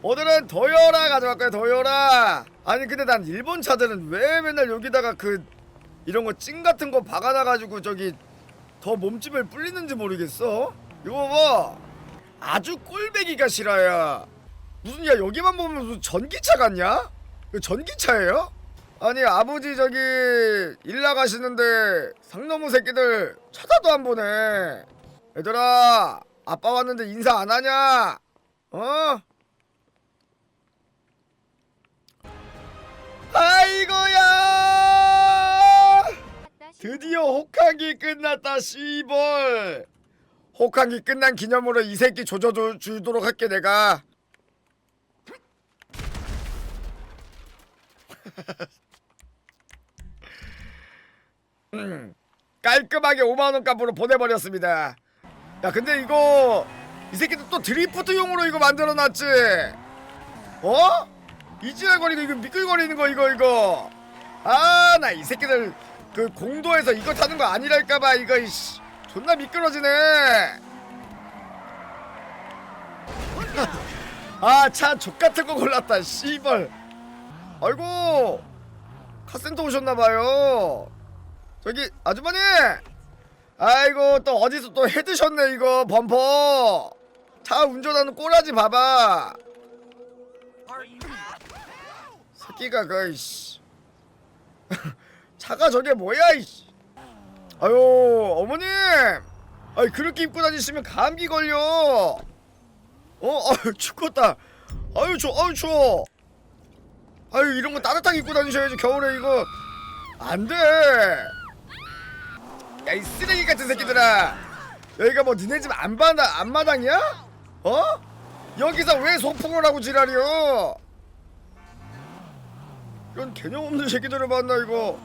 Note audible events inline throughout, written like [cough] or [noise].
오늘은 도요라 가져갈 거야 도요라 아니 근데 난 일본 차들은 왜 맨날 여기다가 그 이런 거찡 같은 거 박아놔가지고 저기 더 몸집을 불리는지 모르겠어 이거 봐 아주 꼴배기가 싫어요 무슨 야 여기만 보면 무슨 전기차 같냐? 이거 전기차예요? 아니 아버지 저기 일 나가시는데 상너무 새끼들 쳐다도 안 보네 얘들아 아빠 왔는데 인사 안 하냐? 어? 아이고야! 드디어 혹한기 끝났다 씨벌! 혹한기 끝난 기념으로 이 새끼 조져줘 주도록 할게 내가. [laughs] 음, 깔끔하게 5만원 값으로 보내버렸습니다. 야 근데 이거 이 새끼들 또 드리프트용으로 이거 만들어놨지? 어? 이 지랄거리고 이거 미끌거리는 거 이거 이거. 아 나 이 새끼들 그 공도에서 이거 타는 거 아니랄까봐 이거 이씨. 존나 미끄러지네. [laughs] 아차 족같은 거 골랐다 씨벌 아이고 카센터 오셨나봐요. 저기 아주머니! 아이고 또 어디서 또 해드셨네 이거 범퍼. 차 운전하는 꼬라지 봐봐 새끼가 그 이씨. [laughs] 차가 저게 뭐야 이씨. 아유 어머님. 아이 그렇게 입고 다니시면 감기 걸려. 어? [laughs] 아유 춥겠다. 아유 추 아유 추워. 아유 이런 거 따뜻하게 입고 다니셔야지 겨울에 이거. 안돼. 야 이 쓰레기 같은 새끼들아. 여기가 뭐 니네 집 안마당 안마당이야? 어? 여기서 왜 소풍을 하고 지랄이여? 이런 개념 없는 새끼들을 만나 이거.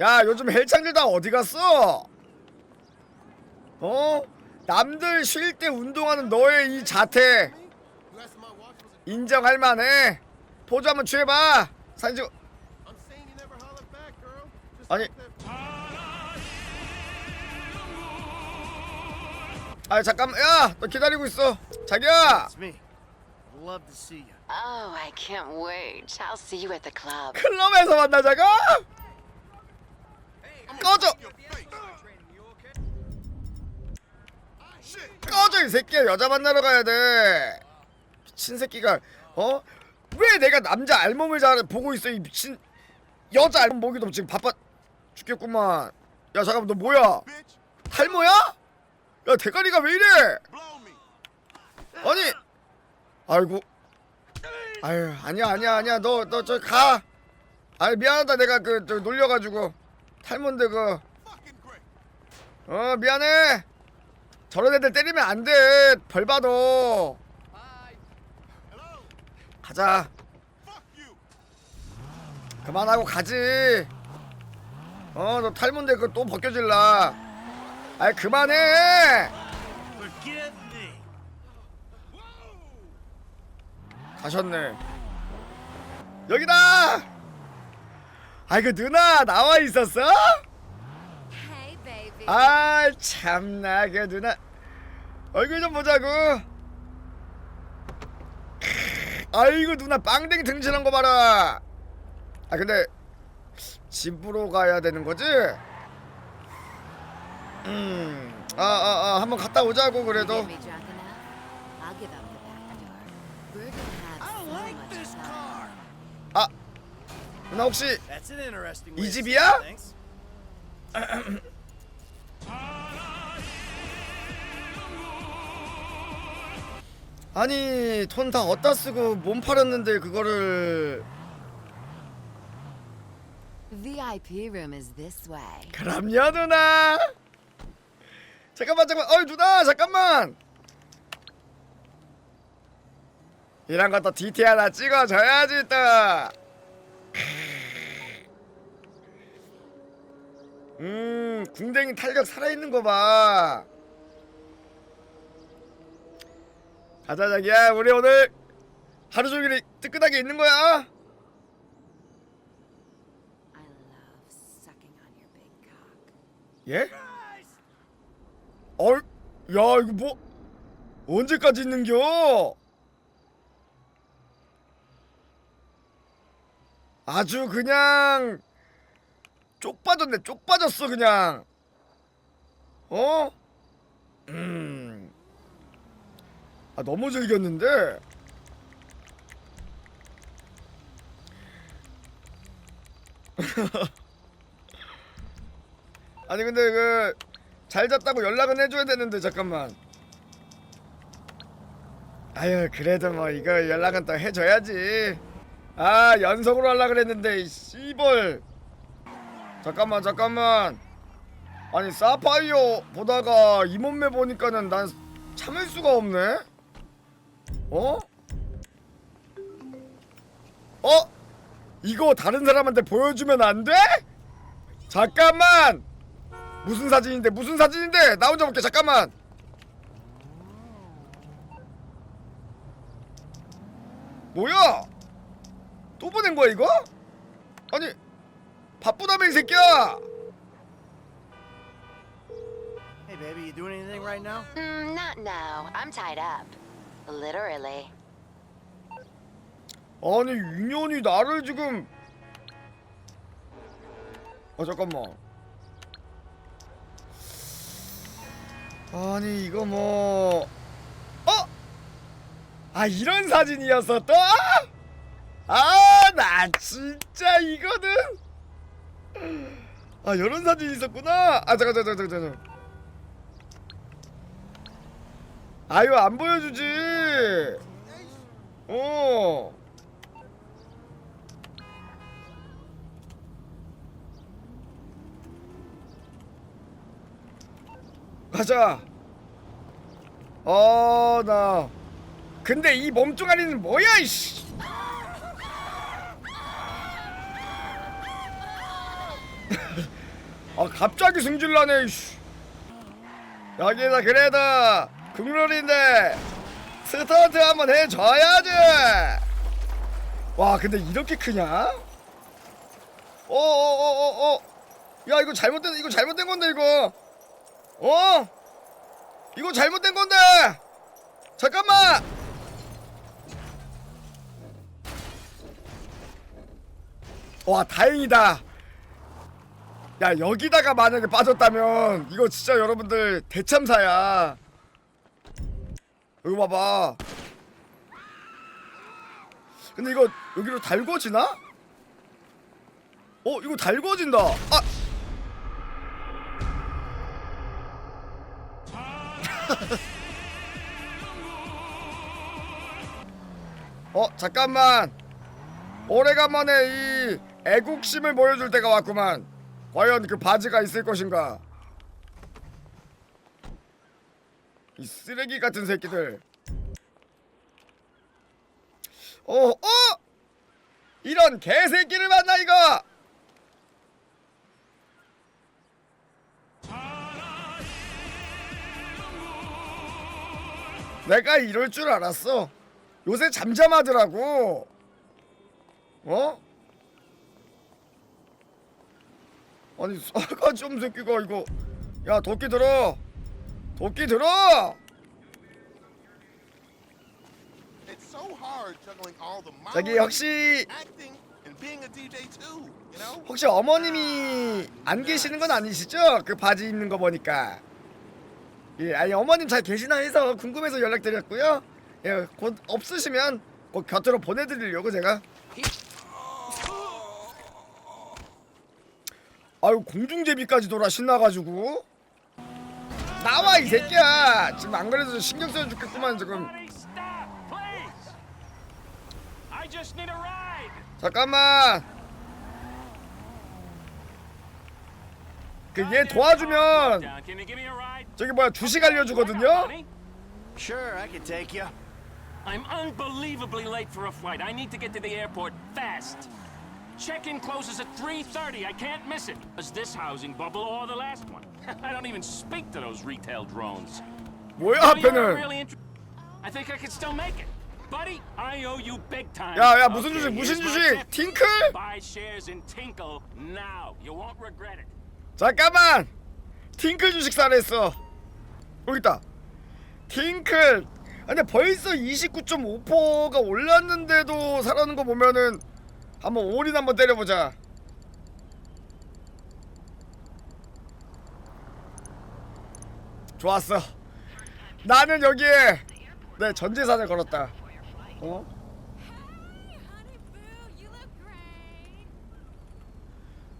야 요즘 헬창들 다 어디 갔어? 어? 남들 쉴 때 운동하는 너의 이 자태 인정할 만해. 포즈 한번 취해봐. 사진 찍어. 아니. 아 잠깐만. 야너 기다리고 있어. 자기야! It's me. Love to see you. Oh, I can't wait. I'll see you at the club. 클럽에서 만나자가 꺼져! 꺼져 이 새끼야. 여자 만나러 가야 돼. 미친 새끼가. 어? 왜 내가 남자 알몸을 잘 보고 있어 이 미친 여자 알몸 보기도 지금 바빠 죽겠구만. 야 잠깐만. 너 뭐야? 탈모야? 야 대가리가 왜 이래 아니 아이고 아유 아니야 아니야 아니야 너 너 저 가. 아 미안하다 내가 그 저 놀려가지고 탈몬데 그. 어 미안해. 저런 애들 때리면 안 돼. 벌 받아. 가자. 그만하고 가지. 어 너 탈몬데 그거 또 벗겨질라. 아이 그만해. 가셨네. 여기다. 아이 그 누나 나와 있었어? 아 참나 그 누나 얼굴 좀 보자고. 아이고 누나 빵댕이 등신한 거 봐라. 아 근데 집으로 가야 되는 거지? 음. 아, 아, 아, 한번 갔다 오자고 그래도. 아, 누나 혹시 이 집이야? 아니 돈 다 어디다 쓰고 몸 팔았는데 그거를 VIP room is this way. 그럼요 누나 잠깐만 잠깐만 어이 누나 잠깐만 이런 것도 디테일 하나 찍어줘야지 또 음, 궁뎅이 탄력 살아있는 거 봐. 가자, 자기야. 우리 오늘 하루 종일 뜨끈하게 있는 거야. 예? 어, 야, 이거 뭐? 언제까지 있는겨? 아주 그냥 쪽 빠졌네 쪽 빠졌어 그냥 어? 음. 아 너무 즐겼는데 [laughs] 아니 근데 그 잘 잤다고 연락은 해줘야 되는데 잠깐만 아유 그래도 뭐 이거 연락은 또 해줘야지 아 연속으로 하려 그랬는데 이 씨벌 잠깐만 잠깐만 아니 사파이어 보다가 이 몸매 보니까는 난 참을 수가 없네 어? 어? 이거 다른 사람한테 보여주면 안 돼? 잠깐만 무슨 사진인데 무슨 사진인데 나 혼자 볼게 잠깐만 뭐야 또 보낸 거야 이거? 아니 바쁘다며 이 새끼야 Hey, baby, you doing anything right now? Mm, not now. I'm tied up. Literally. 아니 인연이 나를 지금 아 잠깐만 아니 이거 뭐 어? 아 이런 사진이었어 또? 아! 나 진짜 이거는. 아 이런 사진이 있었구나. 아 잠깐 잠깐 잠깐 잠깐. 아유 안 보여주지. 어 가자. 어, 나. 근데 이 몸뚱아리는 뭐야, 이씨. [laughs] 아, 갑자기 승질나네, 이씨. 여기서 그래도 국룰인데 스턴트 한번 해줘야지. 와, 근데 이렇게 크냐? 어어어어 어, 어. 야, 이거 잘못된 이거 잘못된 건데 이거. 어? 이거 잘못된 건데! 잠깐만! 와, 다행이다. 야, 여기다가 만약에 빠졌다면, 이거 진짜 여러분들 대참사야. 여기 봐봐. 근데 이거 여기로 달궈지나? 어, 이거 달궈진다. 아! 어 잠깐만. 오래간만에 이 애국심을 보여줄 때가 왔구만. 과연 그 바지가 있을 것인가? 이 쓰레기 같은 새끼들. 어 어! 이런 개새끼를 만나 이거 내가 이럴 줄 알았어 요새 잠잠하더라고. 어? 아니 싸가지 좀 새끼가 이거. 야 도끼 들어. 도끼 들어. Modeling, 혹시? 혹시 어머님이 안 계시는 건 아니시죠? 그 바지 입는 거 보니까. 예, 아니 어머님 잘 계시나 해서 궁금해서 연락드렸고요. 예, 곧 없으시면 곧 곁으로 보내드리려고 제가. 아유 공중제비까지 돌아 신나가지고 나와 이 새끼야 지금 안 그래도 신경 쓰여 죽겠구만 지금. 잠깐만 그 얘 도와주면 Can? 저기 뭐야 주식 알려주거든요 Sure, I can take you. I'm unbelievably late for a flight. I need to get to the airport fast. Check-in closes at 3:30. I can't miss it. Was this housing bubble or the last one? I don't even speak to those retail drones. 뭐야 Oh, you're 앞에는 really int- I think I could still make it. Buddy, I owe you big time. 야, 야, 무슨 Okay, 주식, 무슨 here's my 주식? tip. 팅클? Buy shares in Tinkle now. You won't regret it. 잠깐만 팅클 주식 사례했어 여기 있다. 팅클. 아, 근데 벌써 29.5%가 올랐는데도 살아는 거 보면은 한번 올인 한번 때려보자. 좋았어. 나는 여기에 내 전재산을 걸었다. 어?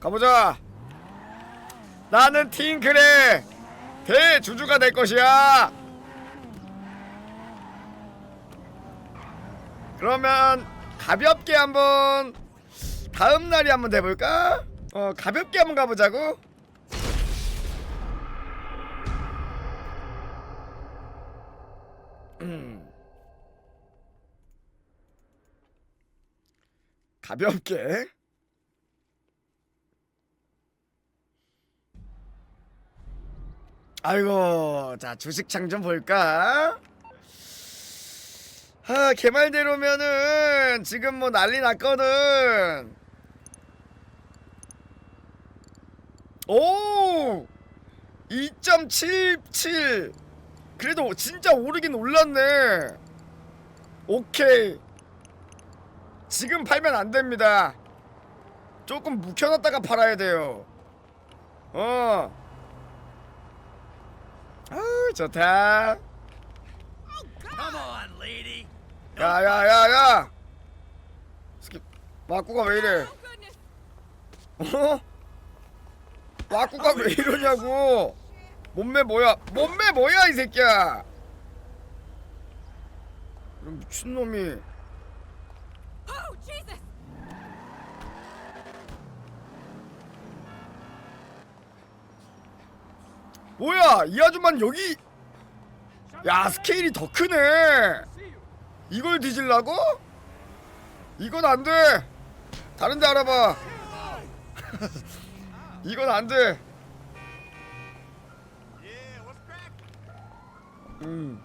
가보자. 나는 팅클의 대주주가 될 것이야 그러면 가볍게 한번 다음 날이 한번 돼볼까? 어 가볍게 한번 가보자고 음. 가볍게 아이고 자 주식 창 좀 볼까? 아 개말대로면은 지금 뭐 난리 났거든. 오 2.77 그래도 진짜 오르긴 올랐네. 오케이. 지금 팔면 안 됩니다. 조금 묵혀놨다가 팔아야 돼요. 어 아우 좋다. Come on, lady. 야야야야. 스킵. 와꾸가 왜 이래? Oh. 어? 와꾸가 왜 이러냐고. 몸매 뭐야? 몸매 뭐야 이 새끼야? 이런 미친놈이 Oh Jesus. 뭐야 이 아줌마는 여기. 야 스케일이 더 크네. 이걸 뒤질라고? 이건 안돼. 다른 데 알아봐. [laughs] 이건 안돼? 음.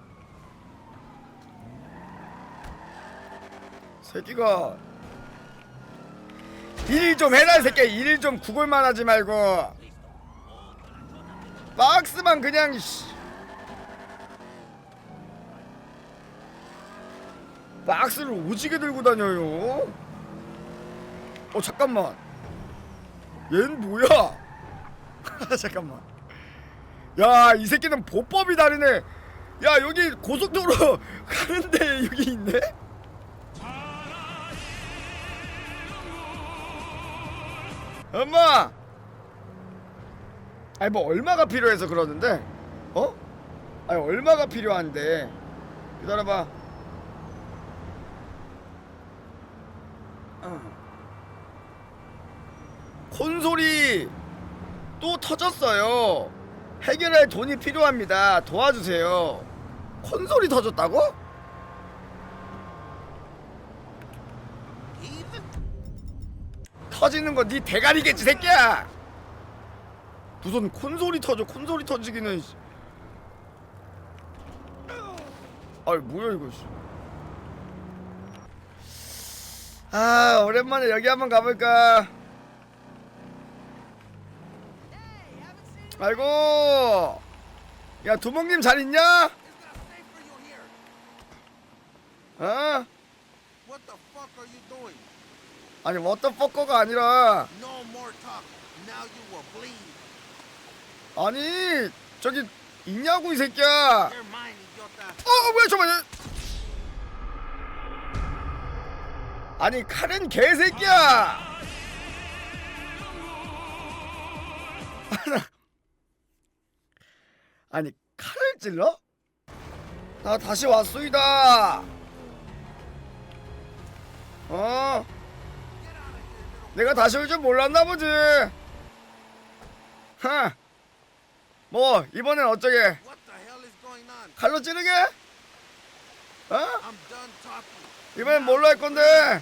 새끼가. 일 좀 해라 이 새끼야 일 좀 구걸만 하지 말고 박스만 그냥 씨. 박스를 오지게 들고 다녀요. 어 잠깐만. 얘는 뭐야? [laughs] 잠깐만. 야 이 새끼는 보법이 다르네. 야 여기 고속도로 [laughs] 가는데 여기 있네? 엄마 아니 뭐 얼마가 필요해서 그러는데? 어? 아니 얼마가 필요한데? 기다려봐. 어. 콘솔이 또 터졌어요. 해결할 돈이 필요합니다. 도와주세요. 콘솔이 터졌다고? 터지는 건 네 대가리겠지 새끼야 무슨 콘솔이 터져 콘솔이 터지기는 씨. 아이 뭐야 이거 씨. 아 오랜만에 여기 한번 가볼까 아이고 야 두목님 잘 있냐? 어? 아니 워터퍼커가 아니라 아니 저기 있냐고 이 새끼야. idiota. 어 뭐야 잠깐만 아니 칼은 개새끼야. [laughs] 아니 칼을 찔러? 나 다시 왔소이다. 어? 내가 다시 올 줄 몰랐나 보지. 하 뭐 이번엔 어쩌게? 칼로 찌르게? 어? 이번엔 뭘로 할 건데?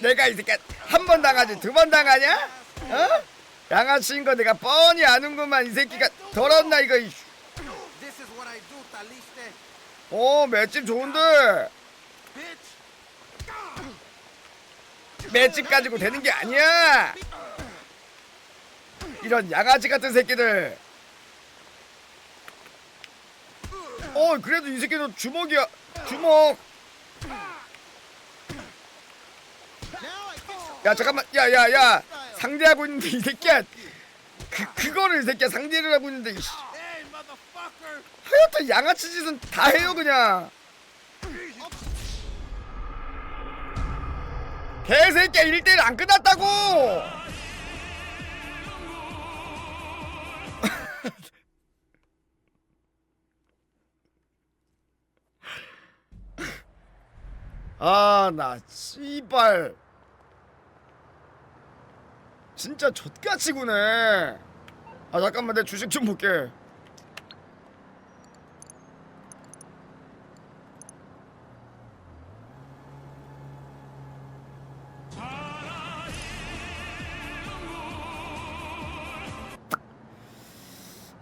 내가 이 새끼 한 번 당하지 두 번 당하냐? 어? 양아치인 거 내가 뻔히 아는구만 이 새끼가 더럽나 이거. 오 맷집 좋은데. 맷집 가지고 되는 게 아니야 이런 양아치 같은 새끼들. 어 그래도 이 새끼도 주먹이야. 주먹. 야 잠깐만. 야야 야. 상대하고 있는데 이 새끼야. 그 그거를 이 새끼야 상대를 하고 있는데 이씨. 하여튼 양아치 짓은 다 해요 그냥. 개새끼야 1대1 안 끝났다고 아 나 씨발 진짜 좆같이 구네 아 잠깐만 내 주식 좀 볼게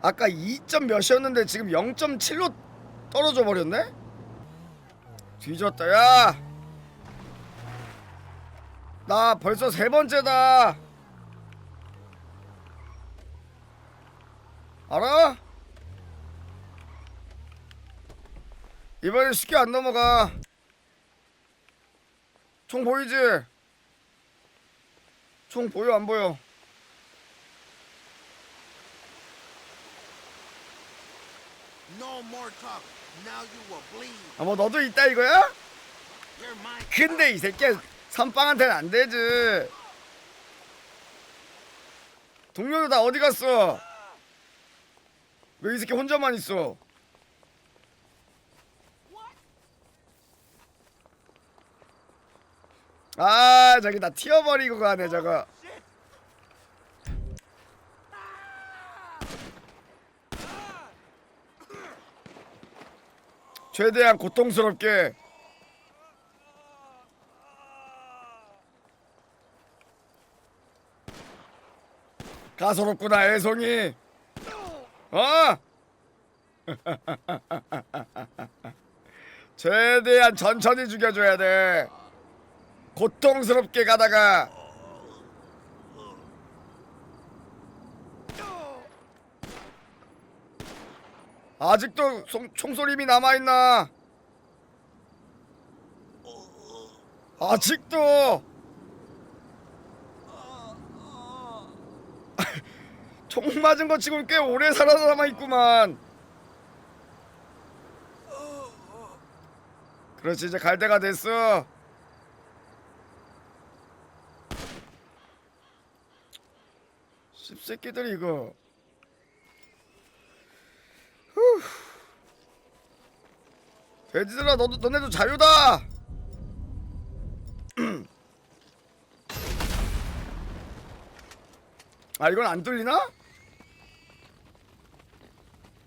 아까 2점 몇이었는데 지금 0.7로 떨어져 버렸네? 뒤졌다 야! 나 벌써 세 번째다 알아? 이번엔 쉽게 안 넘어가 총 보이지? 총 보여 안 보여? No more talk. Now you will bleed. 아뭐 너도 있다 이거야? 근데 이 새끼야 선빵한테는 안 되지. 동료들 다 어디 갔어? 왜 이 새끼 혼자만 있어? 아 저기 나 튀어버리고 가네 저거. 최대한 고통스럽게 가소롭구나 애송이. 어? [laughs] 최대한 천천히 죽여줘야 돼. 고통스럽게 가다가. 아직도 송, 총소림이 남아있나? 아직도 총 맞은 거 치고 꽤 오래 살아남아 있구만. 그렇지 이제 갈 때가 됐어. 씹새끼들 이거. 후. 돼지들아 너도 너네도 자유다. [clears throat] 아 이건 안 뚫리나?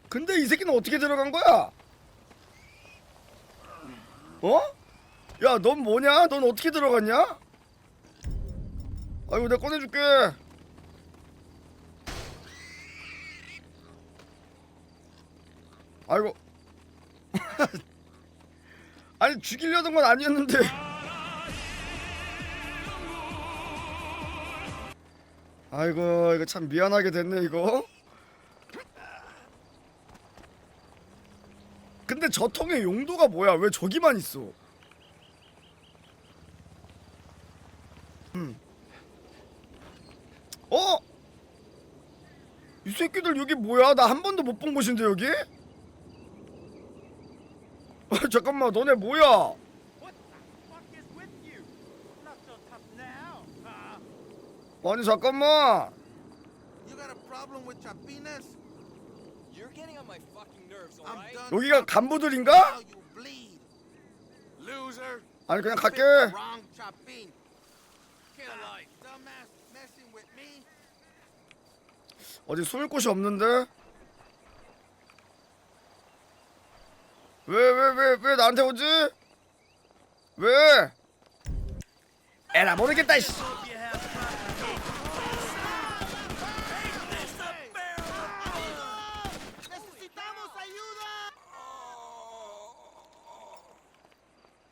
근데 이 새끼는 어떻게 들어간 거야? 어? 야, 넌 뭐냐? 넌 어떻게 들어갔냐? 아이고, 내가 꺼내줄게. 아이고. [laughs] 아니, 죽이려던 건 아니었는데. 아이고, 이거 참 미안하게 됐네, 이거. 근데 저 통의 용도가 뭐야? 왜 저기만 있어? 음. 어? 이 새끼들 여기 뭐야? 나 한 번도 못 본 곳인데 여기? 아, 잠깐만, 너네 뭐야? What the fuck is with you? Not so tough now, huh? 아니 잠깐만. You got a problem with chapinas? 여기가. 간부들인가? 아니 그냥 갈게. 어디 숨을 곳이 없는데? 왜 왜 왜 왜 나한테 오지? 왜? 에라 모르겠다 이씨.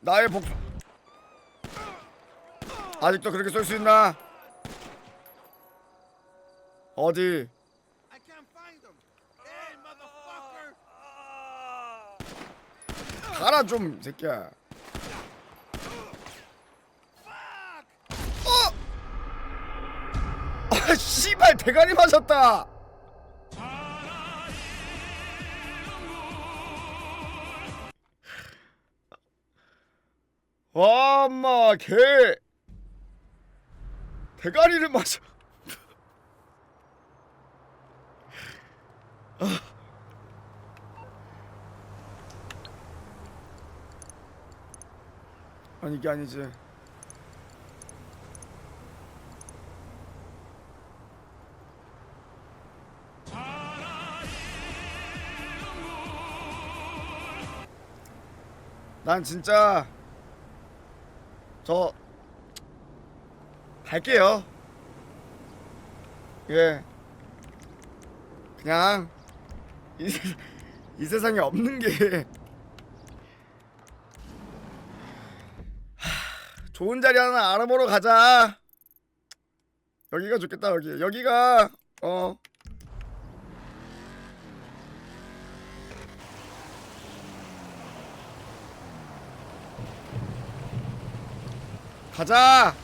나의 복 아직도 그렇게 쏠 수 있나? 어디? 가라 좀 새끼야 어! 아 씨발 대가리 맞았다 엄마 개. 대가리를 맞아. 아니 이게 아니지. 난 진짜 저 갈게요 예 그냥 이, 세- 이 세상에 없는 게 좋은 자리 하나 알아보러 가자. 여기가 좋겠다 여기. 여기가 어. 가자.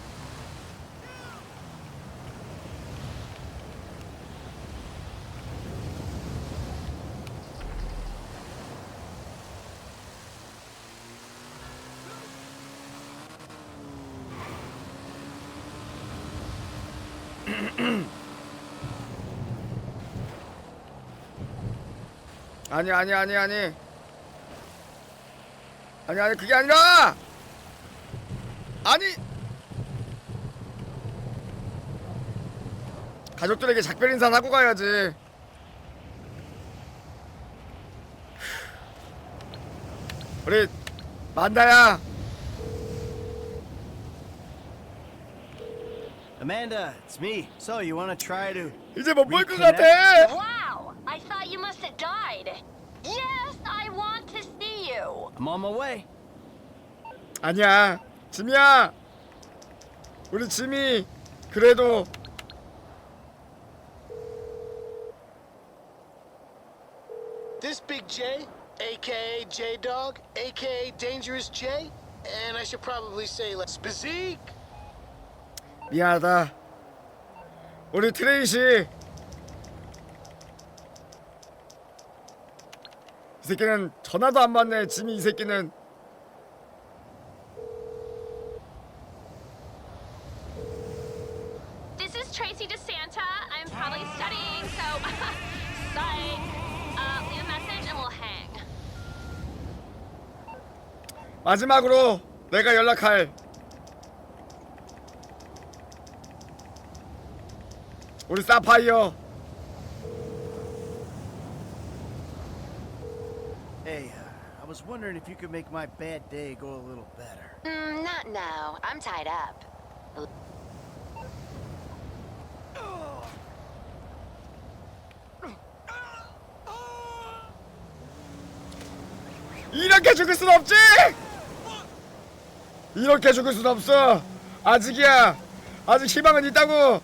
[clears throat] 아니 아니 아니 아니 아니 아니 그게 아니라 아니 가족들에게 작별 인사는 하고 가야지 우리 만다야 Amanda, it's me. So, you want to try to. 이제 못 볼 것? 같아 Wow! I thought you must have died. Yes, I want to see you. I'm on my way. 아니야 지미야 우리 지미 그래도 This Big J, aka J Dog, aka Dangerous J, and I should probably say like Spazik. 미안하다 우리 트레이시 이 새끼는 전화도 안 받네 지미 이 새끼는 마지막으로 내가 연락할 우리 사파이어 Hey, uh, I was wondering if you could make my bad day go a little better. Mm, not now. I'm tied up. 이렇게 죽을 순 없지 이렇게 죽을 순 없어. 아직이야. 아직 희망은 있다고